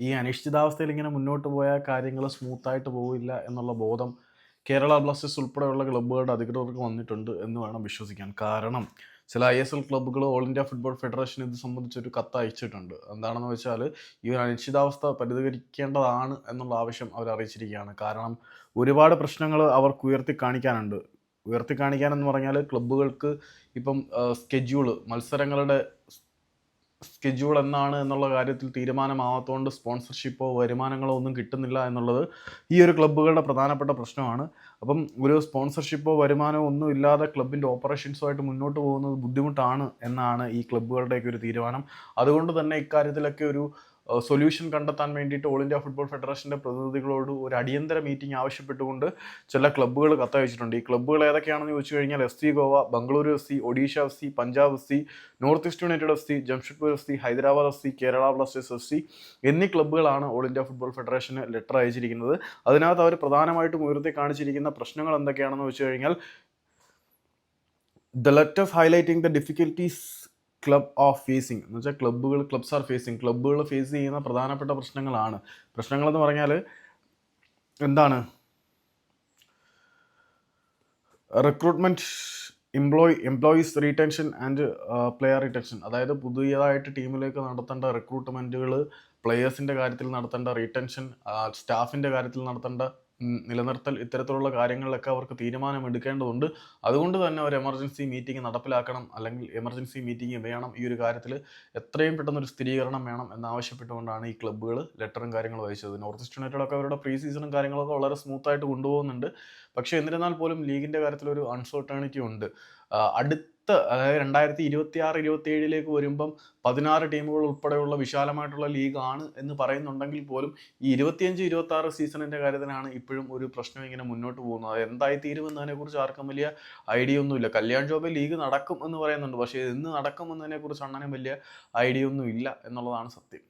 ഈ അനിശ്ചിതാവസ്ഥയിൽ ഇങ്ങനെ മുന്നോട്ട് പോയാൽ കാര്യങ്ങൾ സ്മൂത്തായിട്ട് പോവില്ല എന്നുള്ള ബോധം കേരള ബ്ലാസ്റ്റേഴ്സ് ഉൾപ്പെടെയുള്ള ക്ലബ്ബുകളുടെ അധികൃതർക്ക് വന്നിട്ടുണ്ട് എന്ന് വേണം വിശ്വസിക്കാൻ. കാരണം ചില ഐ എസ് എൽ ക്ലബ്ബുകൾ ഓൾ ഇന്ത്യ ഫുട്ബോൾ ഫെഡറേഷൻ ഇത് സംബന്ധിച്ചൊരു കത്ത് അയച്ചിട്ടുണ്ട്. എന്താണെന്ന് വെച്ചാൽ ഈ ഒരു അനിശ്ചിതാവസ്ഥ പരിധികരിക്കേണ്ടതാണ് എന്നുള്ള ആവശ്യം അവർ അറിയിച്ചിരിക്കുകയാണ്. കാരണം ഒരുപാട് പ്രശ്നങ്ങൾ അവർക്ക് ഉയർത്തി കാണിക്കാനുണ്ട് ഉയർത്തി കാണിക്കാനെന്ന് പറഞ്ഞാൽ ക്ലബ്ബുകൾക്ക് ഇപ്പം സ്കെഡ്യൂൾ മത്സരങ്ങളുടെ സ്കെഡ്യൂൾ എന്നാണ് എന്നുള്ള കാര്യത്തിൽ തീരുമാനമാവാത്തതുകൊണ്ട് സ്പോൺസർഷിപ്പോ വരുമാനങ്ങളോ ഒന്നും കിട്ടുന്നില്ല എന്നുള്ളത് ഈ ഒരു ക്ലബ്ബുകളുടെ പ്രധാനപ്പെട്ട പ്രശ്നമാണ്. അപ്പം ഒരു സ്പോൺസർഷിപ്പോ വരുമാനമോ ഒന്നും ഇല്ലാതെ ക്ലബിന്റെ ഓപ്പറേഷൻസുമായിട്ട് മുന്നോട്ട് പോകുന്നത് ബുദ്ധിമുട്ടാണ് എന്നാണ് ഈ ക്ലബ്ബുകളുടെയൊക്കെ ഒരു തീരുമാനം. അതുകൊണ്ട് തന്നെ ഇക്കാര്യത്തിലൊക്കെ ഒരു സൊല്യൂഷൻ കണ്ടെത്താൻ വേണ്ടിയിട്ട് ഓൾ ഇന്ത്യ ഫുട്ബോൾ ഫെഡറേഷന്റെ പ്രതിനിധികളോട് ഒരു അടിയന്തര മീറ്റിംഗ് ആവശ്യപ്പെട്ടുകൊണ്ട് ചില ക്ലബ്ബുകൾ കത്തയച്ചിട്ടുണ്ട്. ഈ ക്ലബ്ബുകൾ ഏതൊക്കെയാണെന്ന് ചോദിച്ചു കഴിഞ്ഞാൽ S C Goa Bengaluru F C Odisha F C Punjab F C North East United F C Jamshedpur F C Hyderabad F C Kerala Blasters F C എന്നീ ക്ലബ്ബുകളാണ് ഓൾ ഇന്ത്യ ഫുട്ബോൾ ഫെഡറേഷന് ലെറ്റർ അയച്ചിരിക്കുന്നത്. അതിനകത്ത് അവർ പ്രധാനമായിട്ടും ഉയർത്തി കാണിച്ചിരിക്കുന്ന പ്രശ്നങ്ങൾ എന്തൊക്കെയാണെന്ന് വെച്ച് കഴിഞ്ഞാൽ the letters highlighting the difficulties club of facing എന്ന് വെച്ചാൽ ക്ലബ്ബുകൾ ക്ലബ്സ് ആർ ഫേസിങ് ക്ലബ്ബുകൾ ഫേസ് ചെയ്യുന്ന പ്രധാനപ്പെട്ട പ്രശ്നങ്ങളാണ്. പ്രശ്നങ്ങളെന്ന് പറഞ്ഞാൽ എന്താണ്? Recruitment employee employees retention and player retention അതായത് പുതിയതായിട്ട് ടീമിലേക്ക് നടത്തേണ്ട റിക്രൂട്ട്മെന്റുകൾ പ്ലെയേഴ്സിന്റെ കാര്യത്തിൽ നടത്തേണ്ട റീടെൻഷൻ സ്റ്റാഫിന്റെ കാര്യത്തിൽ നടത്തേണ്ട നിലനിർത്തൽ ഇത്തരത്തിലുള്ള കാര്യങ്ങളിലൊക്കെ അവർക്ക് തീരുമാനം എടുക്കേണ്ടതുണ്ട്. അതുകൊണ്ട് തന്നെ ഒരു എമർജൻസി മീറ്റിംഗ് നടപ്പിലാക്കണം അല്ലെങ്കിൽ എമർജൻസി മീറ്റിംഗ് വേണം. ഈ ഒരു കാര്യത്തിൽ എത്രയും പെട്ടെന്ന് ഒരു സ്ഥിരീകരണം വേണം എന്നാവശ്യപ്പെട്ടുകൊണ്ടാണ് ഈ ക്ലബ്ബുകൾ ലെറ്ററും കാര്യങ്ങളും അയച്ചത്. നോർത്ത് ഈസ്റ്റ് യുണൈറ്റഡൊക്കെ അവരുടെ പ്രീ സീസണും കാര്യങ്ങളൊക്കെ വളരെ സ്മൂത്തായിട്ട് കൊണ്ടുപോകുന്നുണ്ട്. പക്ഷേ എന്നിരുന്നാൽ പോലും ലീഗിന്റെ കാര്യത്തിൽ ഒരു അൺസർട്ടേണിറ്റി ഉണ്ട്. ആ, അടുത്ത അതായത് രണ്ടായിരത്തി ഇരുപത്തി ആറ് ഇരുപത്തി ഏഴിലേക്ക് വരുമ്പം പതിനാറ് ടീമുകൾ ഉൾപ്പെടെയുള്ള വിശാലമായിട്ടുള്ള ലീഗാണ് എന്ന് പറയുന്നുണ്ടെങ്കിൽ പോലും ഈ ഇരുപത്തിയഞ്ച് ഇരുപത്തി ആറ് സീസണിന്റെ കാര്യത്തിലാണ് ഇപ്പോഴും ഒരു പ്രശ്നം ഇങ്ങനെ മുന്നോട്ട് പോകുന്നത്. എന്തായി തീരുമെന്നതിനെ കുറിച്ച് ആർക്കും വലിയ ഐഡിയ ഒന്നുമില്ല കല്യാൺ ജോബെ ലീഗ് നടക്കും എന്ന് പറയുന്നുണ്ട്. പക്ഷേ എന്ന് നടക്കും എന്നതിനെ കുറിച്ച് അണ്ണനും വലിയ ഐഡിയ ഒന്നും ഇല്ല എന്നുള്ളതാണ് സത്യം.